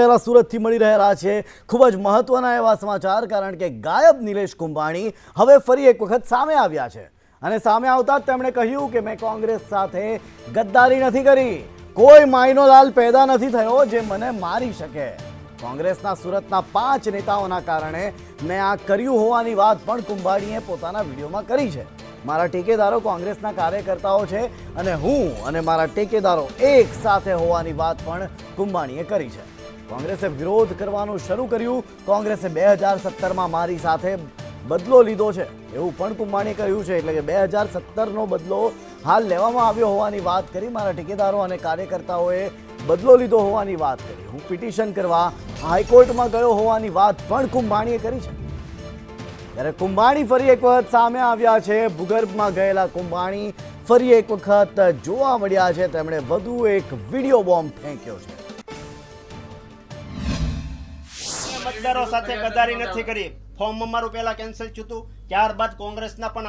પહેલા સુરતથી મળી રહેલા છે. ખૂબ જ મહત્વના એવા સમાચાર, કારણ કે ગાયબ નિલેશ કુંભાણી હવે ફરી એક વખત સામે આવ્યા છે. અને સામે આવતા જ તેમણે કહ્યું કે મેં કોંગ્રેસ સાથે ગદ્દારી નથી કરી. કોઈ માઇનોલાલ પેદા નથી થયો જે મને મારી શકે. કોંગ્રેસના સુરતના પાંચ નેતાઓના કારણે મેં આ કર્યું હોવાની વાત પણ કુંભાણીએ પોતાના વિડીયોમાં કરી છે. મારા ટેકેદારો કોંગ્રેસના કાર્યકર્તાઓ છે અને હું અને મારા ટેકેદારો એક સાથે હોવાની વાત પણ કુંભાણીએ કરી છે. કોંગ્રેસે વિરોધ કરવાનું શરૂ કર્યું. કોંગ્રેસે બે હજાર સત્તરમાં મારી સાથે બદલો લીધો છે. એવું પણ કુંભાણીએ કહ્યું છે. એટલે કે બે હજાર સત્તરનો બદલો હાલ લેવામાં આવ્યો હોવાની વાત કરી મારા ઠેકેદારો અને કાર્યકર્તાઓએ બદલો લીધો હોવાની વાત કરી. હું પિટિશન કરવા હાઈકોર્ટમાં ગયો હોવાની વાત પણ કુંભાણીએ કરી છે. ત્યારે કુંભાણી ફરી એક વખત સામે આવ્યા છે. ભૂગર્ભમાં ગયેલા કુંભાણી ફરી એક વખત જોવા મળ્યા છે. તેમણે વધુ એક વીડિયો બોમ્બ ફેંક્યો છે. મતદારો સાથે ગદારી નથી કરી. ફોર્મ અમારું પહેલા કેન્સલ થયું હતું. ત્યારબાદ કોંગ્રેસના પણ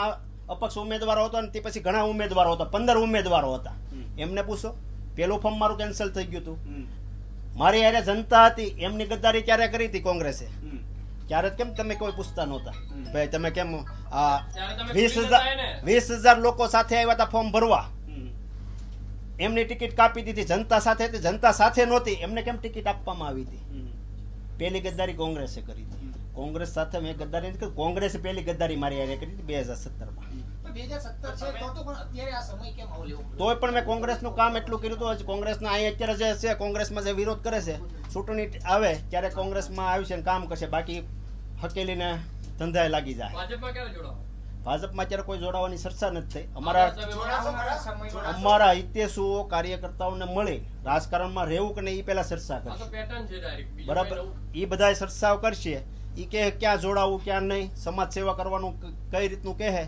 અપક્ષ ઉમેદવારો હતો અને તે પછી ઘણા ઉમેદવારો હતા. પંદર ઉમેદવારો હતા. એમને પૂછો. પેલું ફોર્મ મારું કેન્સલ થઈ ગયું હતું. મારી યારે જનતા હતી. એમની ગદ્દારી ક્યારે કરી હતી કોંગ્રેસે? ત્યારે કેમ તમે કોઈ પૂછતા નહોતા? ભાઈ તમે કેમ આ વીસ હજાર વીસ હજાર લોકો સાથે આવ્યા હતા ફોર્મ ભરવા. એમની ટિકિટ કાપી દીધી. જનતા સાથે હતી. જનતા સાથે નહોતી. એમને કેમ ટિકિટ આપવામાં આવી હતી? પહેલી ગદ્દારી કોંગ્રેસે કરી હતી. કોંગ્રેસ સાથે મેં ગદ્દારી નથી કરી. કોંગ્રેસે પહેલી ગદ્દારી મારી હારે કરી હતી બે હજાર સત્તરમાં. સત્તર છે તો તો પણ અત્યારે આ સમય કેમ આવો લેવો તોય પણ મેં કોંગ્રેસનું કામ એટલું કર્યું હતું હજી કોંગ્રેસના અહીં અત્યારે જે છે કોંગ્રેસમાં જે વિરોધ કરે છે ચૂંટણી આવે ત્યારે કોંગ્રેસમાં આવી ને કામ કરશે. બાકી હકેલીને ધંધાએ લાગી જાય. ભાજપમાં ક્યારે જોડાવો? ભાજપમાં અત્યારે કોઈ જોડાવાની ચર્ચા નથી થઈ. અમારા અમારા હિતેશુઓ કાર્યકર્તાઓને મળે રાજકારણમાં રહેવું કે નહીં એ પહેલા ચર્ચા આ કરશે. બરાબર. એ બધા ચર્ચાઓ કરશે. એ કે ક્યાં જોડાવું ક્યાં નહીં સમાજ સેવા કરવાનું કઈ રીતનું કહે?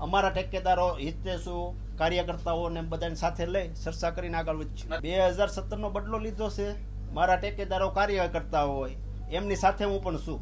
અમારા ઠેકેદારો હિતેશુ કાર્યકર્તાઓને બધાને સાથે લઈ ચર્ચા કરીને આગળ વધશું. બે હજાર સત્તરનો બદલો લીધો છે. મારા ઠેકેદારો કાર્યકર્તાઓ હોય. એમની સાથે હું પણ છું.